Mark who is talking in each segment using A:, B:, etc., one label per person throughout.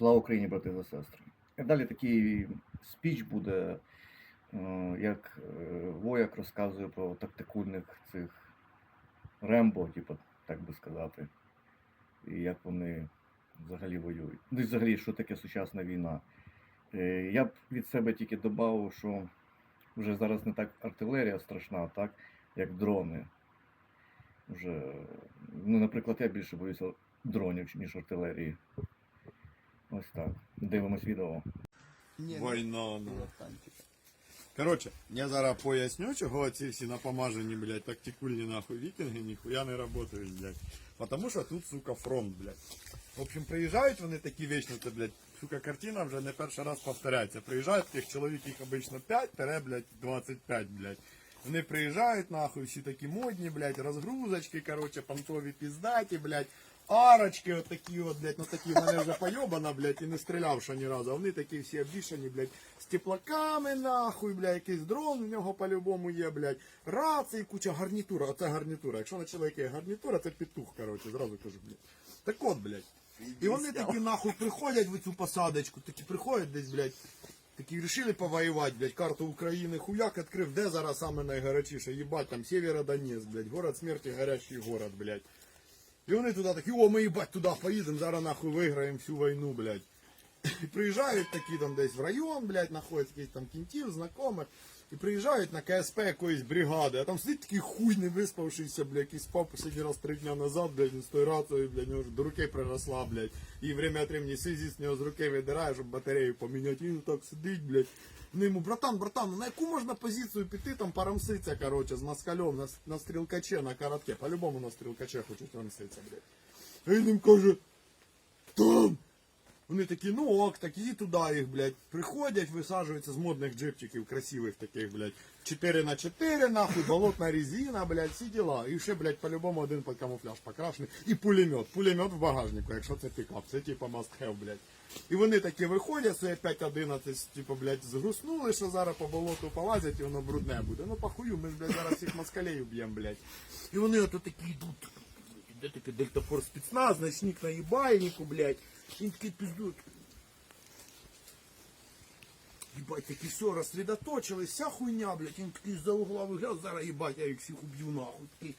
A: Слава Україні, брати та сестри. І далі такий спіч буде, е, як е, Вояк розказує про тактикульних цих Рембо, типу, так би сказати, і як вони взагалі воюють. Ну і взагалі, що таке сучасна війна. Е, Я б від себе тільки додав, що вже зараз не так артилерія страшна, так, як дрони. Вже, ну, наприклад, я більше боюся дронів, ніж артилерії. Ось так. Дивимось відео.
B: Война, ну. Короче, я зараз поясню, чого ці всі напомажені, блядь, тактикульні нахуй вікінги ніхуя не работають, блядь. Потому що тут, сука, фронт, блядь. В общем, приїжджають вони такі вічно, це, блядь, сука, картина вже не перший раз повторяється. Приїжджають тих чоловік, їх обично 5, тере, блядь, 25, блядь. Вони приїжджають, нахуй, всі такі модні, блядь, розгрузочки, короче, понтові піздаті, блядь. Арочки от такі от, блядь, ну такі в мене вже пойобана, блядь, і не стріляв ще ні разу. Вони такі всі обвішані, блядь, з теплаками, нахуй, блядь, якийсь дрон в нього по-любому є, блядь. Рації, куча гарнітура, оце гарнітура. Якщо на чоловіка є гарнітура, це петух, короче, зразу кажу, блядь. Так от, блядь. І вони такі нахуй приходять в цю посадочку, такі приходять десь, блядь. Такі вирішили повоювати, блядь, карту України хуяк відкрив, де зараз саме найгарячіше, їбать, там Сєвєродонецьк, блядь, город смерті, гарячий город, блядь. І вони туди такі, о, ми їбать туди поїдемо, зараз нахуй виграємо всю війну, блядь. І приїжджають такі там десь в район, блядь, знаходять якісь там кінтів, знайомих. І приїжджають на КСП якоїсь бригади, а там сидить такий хуй не виспавшийся, блядь, який спав последній раз три дня назад, блядь, він з тою рацією, блядь, у нього вже до руки приросла, блядь. І время от времени сизі з нього з руки видирає, щоб батарею поміняти. І він так сидить, блядь. Ну йому, братан, братан, на яку можна позицію піти там порамситься, короче, з москалем на, на стрілкаче, на коротке. По-любому на стрілкаче хочуть рамситься, блядь. А він їм каже, там, вони такі, ну ок, так іди туди їх, блядь. Приходять, висаджуються з модних джипчиків, красивих таких, блядь. 4 на 4 нахуй, болотна резина, блядь, всі діла. І ще, блядь, по-любому один під камуфляж покрашений. І пулемет. Пулемет в багажнику, якщо це пікап. Це типа must have, блядь. І вони такі виходять, своє 5-11, типу, блядь, згруснули, що зараз по болоту полазять і воно брудне буде. Ну похую, ми ж, блядь, зараз всіх москалей уб'ємо, блядь. І вони ото такі йдуть. Де такий дельтафор спецназ, ночник на їбальнику, блядь. Він такий пиздует. Ебать, такі все, розсредоточились, вся хуйня, блядь, він такий за угла вигляд, зараз їбать, я їх всіх уб'ю нахуй. Такий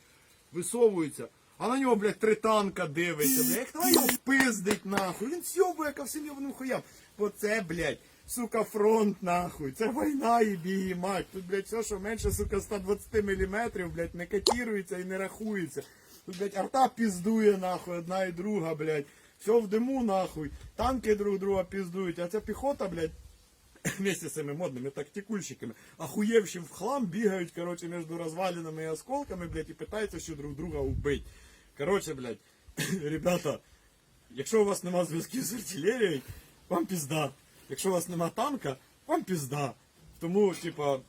B: висовується. А на нього, блядь, три танка дивиться, блядь, як давай його впиздить, нахуй. Він сьобує ко всім йобаним хуям. Бо це, блядь, сука, фронт, нахуй. Це війна, їбі, мать. Тут, блядь, все, що менше, сука, 120 мм, блядь, не котирується і не рахується. Тут, блядь, арта піздує, нахуй, одна і друга, блядь. Все в диму, нахуй. Танки друг друга піздують, а ця піхота, блядь, вместе з цими модними тактикульщиками, охуєвші в хлам бігають, короче, між розвалинами і осколками, блядь, і питаються ще друг друга убити. Короче, блядь, ребята, якщо у вас нема зв'язків з артилерією, вам пізда. Якщо у вас нема танка, вам пізда. Тому, типа,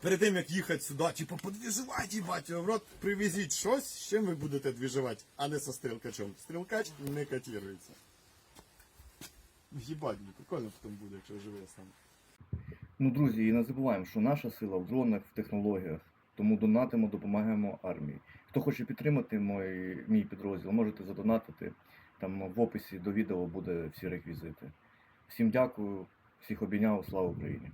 B: перед тим як їхати сюди, типа, подвіживайте, їбать, в рот, привезіть щось, з чим ви будете двіживати, а не со стрілкачом. Стрілкач не котирується. Єбать, ну, прикольно потім буде, якщо живе сам.
A: Ну, друзі, і не забуваємо, що наша сила в дронах, в технологіях. Тому донатимо, допомагаємо армії. Хто хоче підтримати мій, мій підрозділ, можете задонатити. Там в описі до відео буде всі реквізити. Всім дякую, всіх обійняв, слава Україні!